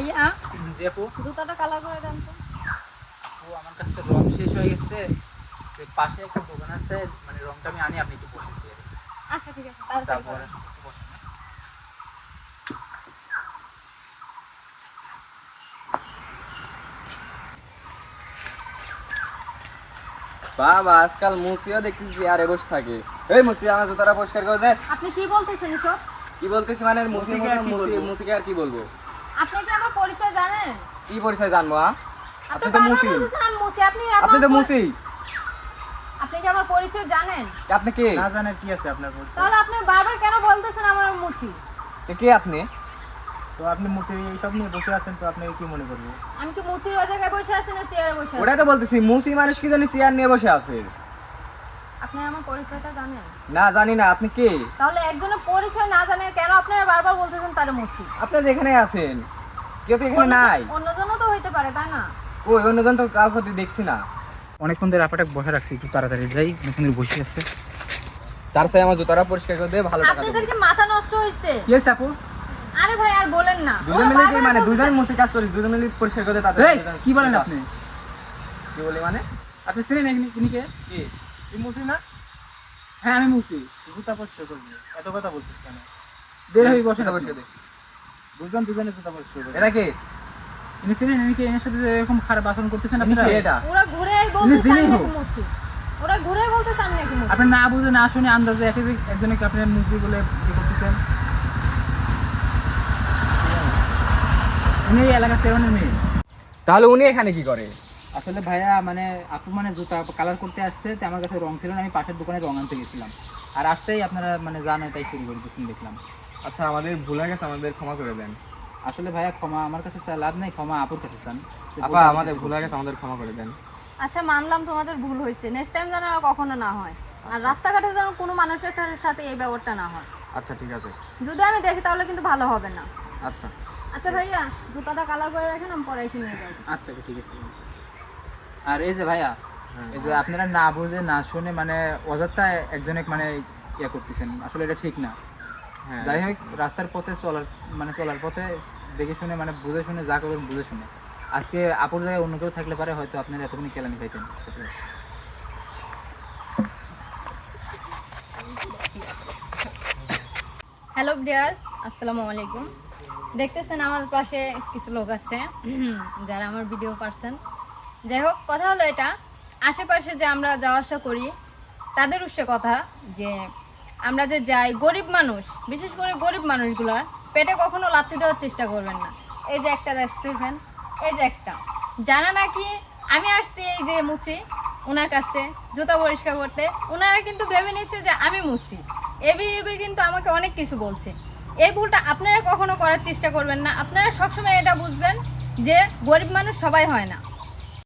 ভাইয়া। জি জুতাটা কালার করে দেন তো। ও আমার কাছে রং শেষ হয়ে গেছে। যে পাশে একটা দোকান আছে মানে রংটা আমি আনি আপনি একটু বসেছি আচ্ছা ঠিক আছে তাড়াতাড়ি তারপর করো। বসেন? বাবা আজকাল মুসিও দেখতেছি আর বসে থাকে। এই মুসি আমার জুতাটা পরিষ্কার করে দে। আপনি কি বলতেছেন কি বলতেছি মানে মুসি মুসিকে কি বলব? মুসিকে আর কি বলব? আপনি কি আমার পরিচয় জানেন? কি পরিচয় জানব আপনি তো মুসি। আপনি আপনি তো মুসি। আপনি কি আমার পরিচয় জানেন? আপনি কে? না জানার কি আছে আপনার পরিচয়? তাহলে আপনি বারবার কেন বলতেছেন আমার কে আপনি? তো আপনি এইসব নিয়ে বসে আছেন তো আপনি কি মনে করব আমি কি মুচির ওই জায়গায় বসে আছি না চেয়ারে বসে তো বলতেছি মুসি মানুষ কি জানি চেয়ার নিয়ে বসে আছে? আপনি আমার পরিচয়টা জানেন? না জানি না আপনি কে? তাহলে একজনের পরিচয় না জানে কেন আপনারা বারবার বলতেছেন তারে মুছি আপনি যেখানে আছেন। কেউ তো এখানে নাই। অন্যজনও তো হইতে পারে তাই না? ওই অন্যজন তো কাউকে দেখছি না। অনেকক্ষণ ধরে আপাটা বসে রাখছি একটু তাড়াতাড়ি যাই অনেকক্ষণ ধরে বসে আছে তার সাথে আমার জুতাটা পরিষ্কার করে দিয়ে ভালো টাকা আপনাদের কি মাথা নষ্ট হয়েছে কি আপু। আরে ভাই আর বলেন না। দুজন মিলে কি মানে দুজন মুসি কাজ করিস দুজন মিলে পরিষ্কার করে তাদের এই কি বলেন আপনি? কি বলি মানে? আপনি ছিলেন এখানে কি? তুই মুসি না? হ্যাঁ আমি মুসি জুতা পরিষ্কার করবি এত কথা বলছিস কেন? দেরি হয়ে বসে জুতা বসে দে। দুজন দুজনে জুতা পরিষ্কার করবি এটা কে? ইনি ছিলেন ইনি কি এনার সাথে এরকম খারাপ আচরণ করতেছেন আপনারা? কে এটা? ওরা আমি মুছি ওরা ঘুরে নাকি মুছি আপনি না বুঝে না শুনে আন্দাজে এক একজনকে আপনি বলে করতেছেন? উনি এই এলাকা সেভেনের মেয়ে। তাহলে উনি এখানে কি করে? আসলে ভাইয়া মানে আপু মানে জুতা কালার করতে আসছে তো আমার কাছে রং ছিল না আমি পাশের দোকানে রং আনতে গেছিলাম। আর আসতেই আপনারা মানে জানো তাই শুরু করে দেখলাম। আচ্ছা আমাদের ভুল হয়ে গেছে আমাদের ক্ষমা করে দেন। আসলে ভাইয়া ক্ষমা আমার কাছে চা- লাভ নেই ক্ষমা আপুর কাছে চান। আপা আমাদের ভুল হয়ে গেছে আমাদের ক্ষমা করে দেন। আচ্ছা মানলাম তোমাদের ভুল হয়েছে। নেক্সট টাইম যেন আর কখনো না হয়। আর রাস্তাঘাটে যেন কোনো মানুষের সা- সাথে এই ব্যাপারটা না হয়। আচ্ছা ঠিক আছে। যদি আমি দেখি তাহলে কিন্তু ভালো হবে না। আচ্ছা। আচ্ছা ভাইয়া জুতাটা কালার করে রাখেন আমি পরে এসে নিয়ে যাব আচ্ছা ঠিক আছে। আর এই যে ভাইয়া এই যে আপনারা না বুঝে না শুনে মানে অযথা একজনে মানে ইয়ে করতেছেন আসলে এটা ঠিক না। হ্যাঁ যাই হোক রাস্তার পথে চলার মানে চলার পথে দেখে শুনে মানে বুঝে শুনে যা করবেন বুঝে শুনে। আজকে আপুর জায়গায় অন্য কেউ থাকলে পারে হয়তো আপনারা এতক্ষণ কেলানি সেটাই। হ্যালো ডিয়ার্স আসসালামু আলাইকুম। দেখতেছেন আমার পাশে কিছু লোক আছে যারা আমার ভিডিও পারছেন। যাই হোক কথা হলো এটা আশেপাশে যে আমরা যাওয়া আসা করি তাদের উৎসে কথা যে আমরা যে যাই, গরিব মানুষ, বিশেষ করে গরিব মানুষগুলার পেটে কখনো লাথি দেওয়ার চেষ্টা করবেন না। এই যে একটা দেখতেছেন, এই যে একটা। জানা নাকি, আমি আসছি এই যে মুচি ওনার কাছে জুতা পরিষ্কার করতে ওনারা কিন্তু ভেবে নিচ্ছে যে আমি মুছি এবি এবি কিন্তু আমাকে অনেক কিছু বলছে। এই ভুলটা আপনারা কখনো করার চেষ্টা করবেন না। আপনারা সবসময় এটা বুঝবেন যে গরিব মানুষ সবাই হয় না।